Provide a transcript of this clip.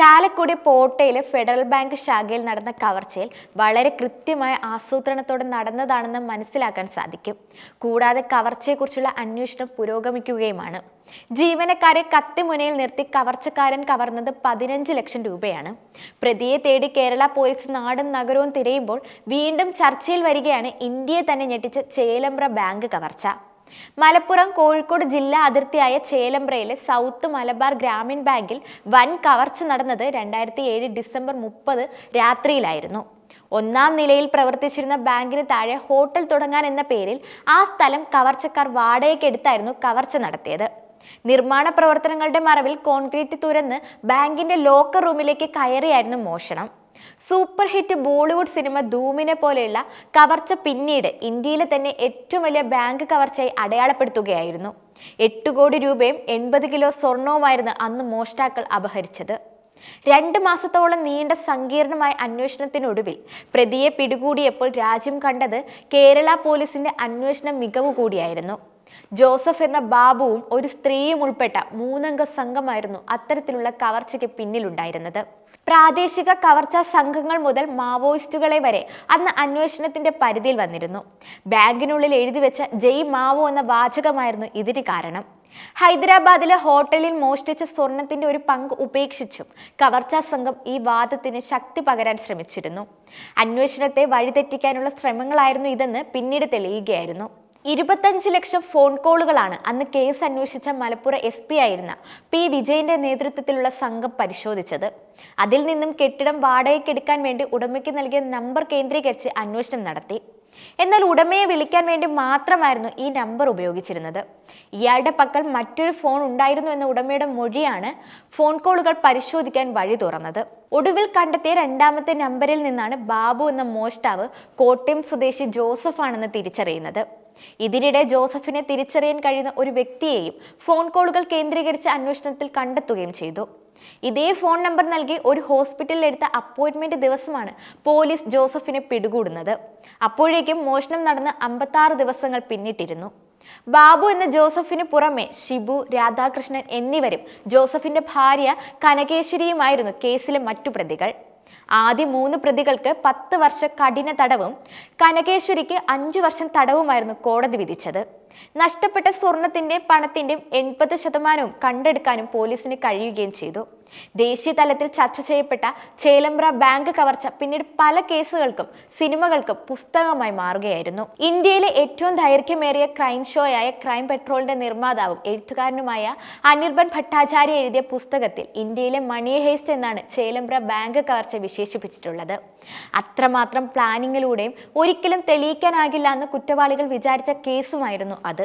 Chalakudy പോട്ടയിലെ federal bank ശാഖയിൽ നടന്ന കവർച്ചയിൽ വളരെ കൃത്യമായ ആസൂത്രണത്തോടെ നടന്നതാണെന്ന് മനസ്സിലാക്കാൻ സാധിക്കും. കൂടാതെ കവർച്ചയെക്കുറിച്ചുള്ള അന്വേഷണം പുരോഗമിക്കുകയുമാണ്. ജീവനക്കാരെ കത്തിമുനയിൽ നിർത്തി കവർച്ചക്കാരൻ കവർന്നത് പതിനഞ്ച് ലക്ഷം രൂപയാണ്. പ്രതിയെ തേടി കേരള പോലീസ് നാടും നഗരവും തിരയുമ്പോൾ വീണ്ടും ചർച്ചയിൽ വരികയാണ് ഇന്ത്യയെ തന്നെ ഞെട്ടിച്ച ചേലമ്പ്ര ബാങ്ക് കവർച്ച. മലപ്പുറം കോഴിക്കോട് ജില്ലാ അതിർത്തിയായ ചേലമ്പ്രയിലെ സൗത്ത് മലബാർ ഗ്രാമീൺ ബാങ്കിൽ വൻ കവർച്ച നടന്നത് രണ്ടായിരത്തി ഏഴ് ഡിസംബർ മുപ്പത് രാത്രിയിലായിരുന്നു. ഒന്നാം നിലയിൽ പ്രവർത്തിച്ചിരുന്ന ബാങ്കിന് താഴെ ഹോട്ടൽ തുടങ്ങാൻ എന്ന പേരിൽ ആ സ്ഥലം കവർച്ചക്കാർ വാടകയ്ക്കെടുത്തായിരുന്നു കവർച്ച നടത്തിയത്. നിർമ്മാണ പ്രവർത്തനങ്ങളുടെ മറവിൽ കോൺക്രീറ്റ് തുരന്ന് ബാങ്കിന്റെ ലോക്കർ റൂമിലേക്ക് കയറിയായിരുന്നു മോഷണം. സൂപ്പർ ഹിറ്റ് ബോളിവുഡ് സിനിമ ധൂമിനെ പോലെയുള്ള കവർച്ച പിന്നീട് ഇന്ത്യയിലെ തന്നെ ഏറ്റവും വലിയ ബാങ്ക് കവർച്ചയായി അടയാളപ്പെടുത്തുകയായിരുന്നു. എട്ട് കോടി രൂപയും എൺപത് കിലോ സ്വർണവുമായിരുന്നു അന്ന് മോഷ്ടാക്കൾ അപഹരിച്ചത്. രണ്ട് മാസത്തോളം നീണ്ട സങ്കീർണമായ അന്വേഷണത്തിനൊടുവിൽ പ്രതിയെ പിടികൂടിയപ്പോൾ രാജ്യം കണ്ടത് കേരള പോലീസിന്റെ അന്വേഷണ മികവ് കൂടിയായിരുന്നു ജോസഫ് എന്ന ബാബുവും ഒരു സ്ത്രീയും ഉൾപ്പെട്ട മൂന്നംഗ സംഘമായിരുന്നു അത്തരത്തിലുള്ള കവർച്ചയ്ക്ക് പിന്നിലുണ്ടായിരുന്നത്. പ്രാദേശിക കവർച്ചാ സംഘങ്ങൾ മുതൽ മാവോയിസ്റ്റുകളെ വരെ അന്ന് അന്വേഷണത്തിന്റെ പരിധിയിൽ വന്നിരുന്നു. ബാങ്കിനുള്ളിൽ എഴുതി വെച്ച ജയ് മാവോ എന്ന വാചകമായിരുന്നു ഇതിന് കാരണം. ഹൈദരാബാദിലെ ഹോട്ടലിൽ മോഷ്ടിച്ച സ്വർണത്തിന്റെ ഒരു പങ്ക് ഉപേക്ഷിച്ചും കവർച്ചാ സംഘം ഈ വാദത്തിന് ശക്തി പകരാൻ ശ്രമിച്ചിരുന്നു. അന്വേഷണത്തെ വഴിതെറ്റിക്കാനുള്ള ശ്രമങ്ങളായിരുന്നു ഇതെന്ന് പിന്നീട് തെളിയുകയായിരുന്നു. ഇരുപത്തഞ്ച് ലക്ഷം ഫോൺ കോളുകളാണ് അന്ന് കേസ് അന്വേഷിച്ച മലപ്പുറം എസ് പി ആയിരുന്ന പി വിജയന്റെ നേതൃത്വത്തിലുള്ള സംഘം പരിശോധിച്ചത്. അതിൽ നിന്നും കെട്ടിടം വാടകയ്ക്കെടുക്കാൻ വേണ്ടി ഉടമയ്ക്ക് നൽകിയ നമ്പർ കേന്ദ്രീകരിച്ച് അന്വേഷണം നടത്തി. എന്നാൽ ഉടമയെ വിളിക്കാൻ വേണ്ടി മാത്രമായിരുന്നു ഈ നമ്പർ ഉപയോഗിച്ചിരുന്നത്. ഇയാളുടെ പക്കൽ മറ്റൊരു ഫോൺ ഉണ്ടായിരുന്നു എന്ന ഉടമയുടെ മൊഴിയാണ് ഫോൺ കോളുകൾ പരിശോധിക്കാൻ വഴി തുറന്നത്. ഒടുവിൽ കണ്ടെത്തിയ രണ്ടാമത്തെ നമ്പറിൽ നിന്നാണ് ബാബു എന്ന മോഷ്ടാവ് കോട്ടയം സ്വദേശി ജോസഫ് ആണെന്ന് തിരിച്ചറിയുന്നത്. ഇതിനിടെ ജോസഫിനെ തിരിച്ചറിയാൻ കഴിയുന്ന ഒരു വ്യക്തിയെയും ഫോൺ കോളുകൾ കേന്ദ്രീകരിച്ച അന്വേഷണത്തിൽ കണ്ടെത്തുകയും ചെയ്തു. ഇതേ ഫോൺ നമ്പർ നൽകി ഒരു ഹോസ്പിറ്റലിൽ എടുത്ത അപ്പോയിന്റ്മെന്റ് ദിവസമാണ് പോലീസ് ജോസഫിനെ പിടികൂടുന്നത്. അപ്പോഴേക്കും മോഷണം നടന്ന് അമ്പത്താറ് ദിവസങ്ങൾ പിന്നിട്ടിരുന്നു. ബാബു എന്ന ജോസഫിന് പുറമെ ഷിബു രാധാകൃഷ്ണൻ എന്നിവരും ജോസഫിന്റെ ഭാര്യ കനകേശ്വരിയുമായിരുന്നു കേസിലെ മറ്റു പ്രതികൾ. ആദ്യ മൂന്ന് പ്രതികൾക്ക് പത്ത് വർഷ കഠിന തടവും കനകേശ്വരിക്ക് അഞ്ചു വർഷം തടവുമായിരുന്നു കോടതി വിധിച്ചത്. നഷ്ടപ്പെട്ട സ്വർണത്തിന്റെ പണത്തിന്റെ എൺപത് ശതമാനവും കണ്ടെടുക്കാനും പോലീസിന് കഴിയുകയും ചെയ്തു. ദേശീയ തലത്തിൽ ചർച്ച ചെയ്യപ്പെട്ട ചേലമ്പ്ര ബാങ്ക് കവർച്ച പിന്നീട് പല കേസുകൾക്കും സിനിമകൾക്കും പുസ്തകമായി മാറുകയായിരുന്നു. ഇന്ത്യയിലെ ഏറ്റവും ദൈർഘ്യമേറിയ ക്രൈം ഷോയായ ക്രൈം പെട്രോളിന്റെ നിർമ്മാതാവും എഴുത്തുകാരനുമായ അനിർബൻ ഭട്ടാചാര്യ എഴുതിയ പുസ്തകത്തിൽ ഇന്ത്യയിലെ മണി ഹേസ്റ്റ് എന്നാണ് ചേലമ്പ്ര ബാങ്ക് കവർച്ച വിശേഷിപ്പിച്ചിട്ടുള്ളത്. അത്രമാത്രം പ്ലാനിങ്ങിലൂടെയും ഒരിക്കലും തെളിയിക്കാനാകില്ല എന്ന് കുറ്റവാളികൾ വിചാരിച്ച കേസുമായിരുന്നു അത്.